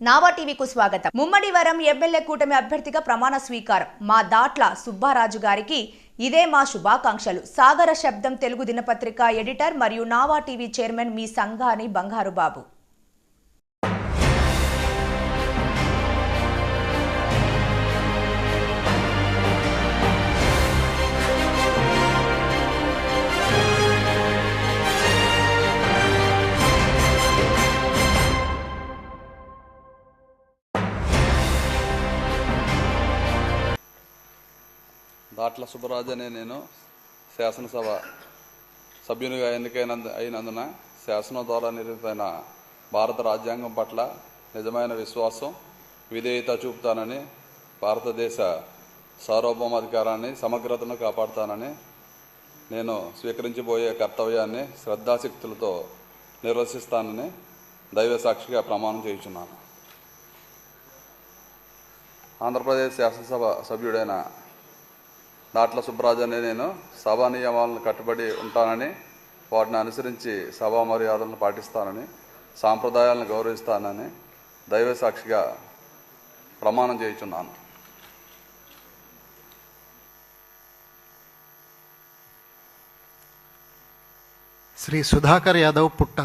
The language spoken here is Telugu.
నావా టీవీకు స్వాగతం. ముమ్మడి వరం ఎమ్మెల్యే కూటమి అభ్యర్థిగా ప్రమాణ స్వీకారం. మా దాట్ల సుబ్బారాజు గారికి ఇదే మా శుభాకాంక్షలు. సాగర శబ్దం తెలుగు దినపత్రిక ఎడిటర్ మరియు నావా టీవీ చైర్మన్ మీ సంఘాని బంగారు బాబు దాట్ల సుబ్బరాజు అనే నేను శాసనసభ సభ్యునిగా ఎన్నికైన అయినందున శాసనం ద్వారా నిర్మితమైన భారత రాజ్యాంగం పట్ల నిజమైన విశ్వాసం విధేయత చూపుతానని భారతదేశ సార్వభౌమాధికారాన్ని సమగ్రతను కాపాడుతానని నేను స్వీకరించబోయే కర్తవ్యాన్ని శ్రద్ధాశక్తులతో నిర్వహిస్తానని దైవ సాక్షిగా ప్రమాణం చేయుచున్నాను. ఆంధ్రప్రదేశ్ శాసనసభ సభ్యుడైన నాట్ల సుబ్బరాజు అనే నేను సభా నియమాలను కట్టుబడి ఉంటానని వాటిని అనుసరించి సభా మర్యాదలను పాటిస్తానని సాంప్రదాయాలను గౌరవిస్తానని దైవ సాక్షిగా ప్రమాణం చేయుచున్నాను. శ్రీ సుధాకర్ యాదవ్ పుట్ట.